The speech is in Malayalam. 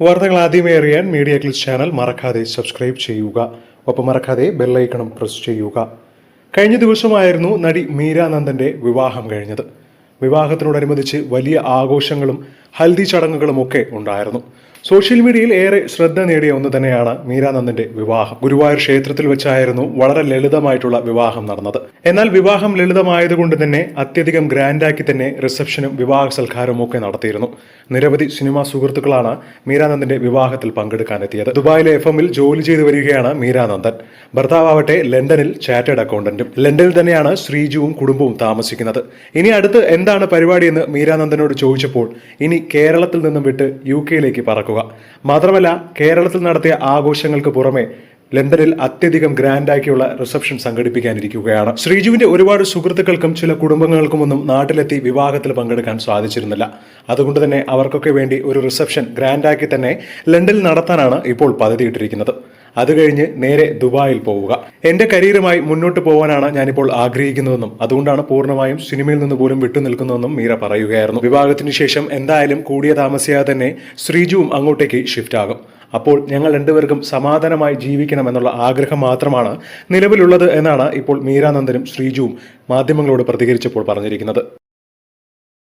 വാർത്തകൾ ആദ്യമേ അറിയാൻ മീഡിയ ക്ലിസ് ചാനൽ മറക്കാതെ സബ്സ്ക്രൈബ് ചെയ്യുക. ഒപ്പം മറക്കാതെ ബെല്ലൈക്കണം പ്രസ് ചെയ്യുക. കഴിഞ്ഞ ദിവസമായിരുന്നു നടി മീരാനന്ദന്റെ വിവാഹം കഴിഞ്ഞത്. വിവാഹത്തിനോടനുബന്ധിച്ച് വലിയ ആഘോഷങ്ങളും ഹൽദി ചടങ്ങുകളുമൊക്കെ ഉണ്ടായിരുന്നു. സോഷ്യൽ മീഡിയയിൽ ഏറെ ശ്രദ്ധ നേടിയ ഒന്ന് തന്നെയാണ് മീരാനന്ദന്റെ വിവാഹം. ഗുരുവായൂർ ക്ഷേത്രത്തിൽ വെച്ചായിരുന്നു വളരെ ലളിതമായിട്ടുള്ള വിവാഹം നടന്നത്. എന്നാൽ വിവാഹം ലളിതമായതുകൊണ്ട് തന്നെ അത്യധികം ഗ്രാൻഡാക്കി തന്നെ റിസപ്ഷനും വിവാഹ സൽക്കാരവും ഒക്കെ നടത്തിയിരുന്നു. നിരവധി സിനിമാ സുഹൃത്തുക്കളാണ് മീരാനന്ദന്റെ വിവാഹത്തിൽ പങ്കെടുക്കാനെത്തിയത്. ദുബായിലെ എഫ് എമ്മിൽ ജോലി ചെയ്തു വരികയാണ് മീരാനന്ദൻ. ഭർത്താവട്ടെ ലണ്ടനിൽ ചാറ്റേഡ് അക്കൗണ്ടന്റും. ലണ്ടനിൽ തന്നെയാണ് ശ്രീജുവും കുടുംബവും താമസിക്കുന്നത്. ഇനി അടുത്ത് എന്താണ് പരിപാടി എന്ന് മീരാനന്ദനോട് ചോദിച്ചപ്പോൾ ഇനി കേരളത്തിൽ നിന്നും വിട്ട് യു കെയിലേക്ക് പറക്കുക. മാത്രമല്ല കേരളത്തിൽ നടത്തിയ ആഘോഷങ്ങൾക്ക് പുറമെ ലണ്ടനിൽ അത്യധികം ഗ്രാൻഡാക്കിയുള്ള റിസപ്ഷൻ സംഘടിപ്പിക്കാനിരിക്കുകയാണ്. ശ്രീജുവിന്റെ ഒരുപാട് സുഹൃത്തുക്കൾക്കും ചില കുടുംബങ്ങൾക്കും ഒന്നും നാട്ടിലെത്തി വിവാഹത്തിൽ പങ്കെടുക്കാൻ സാധിച്ചിരുന്നില്ല. അതുകൊണ്ട് തന്നെ അവർക്കൊക്കെ വേണ്ടി ഒരു റിസപ്ഷൻ ഗ്രാൻഡാക്കി തന്നെ ലണ്ടനിൽ നടത്താനാണ് ഇപ്പോൾ പദ്ധതിയിട്ടിരിക്കുന്നത്. അത് കഴിഞ്ഞ് നേരെ ദുബായിൽ പോവുക. എന്റെ കരിയറുമായി മുന്നോട്ട് പോകാനാണ് ഞാനിപ്പോൾ ആഗ്രഹിക്കുന്നതെന്നും അതുകൊണ്ടാണ് പൂർണമായും സിനിമയിൽ നിന്ന് പോലും വിട്ടുനിൽക്കുന്നതെന്നും മീര പറയുകയായിരുന്നു. വിവാഹത്തിന് ശേഷം എന്തായാലും കൂടിയ താമസിയാതെ തന്നെ ശ്രീജുവും അങ്ങോട്ടേക്ക് ഷിഫ്റ്റ് ആകും. അപ്പോൾ ഞങ്ങൾ രണ്ടുപേർക്കും സമാധാനമായി ജീവിക്കണമെന്നുള്ള ആഗ്രഹം മാത്രമാണ് നിലവിലുള്ളത് എന്നാണ് ഇപ്പോൾ മീരാനന്ദനും ശ്രീജുവും മാധ്യമങ്ങളോട് പ്രതികരിച്ചപ്പോൾ പറഞ്ഞിരിക്കുന്നത്.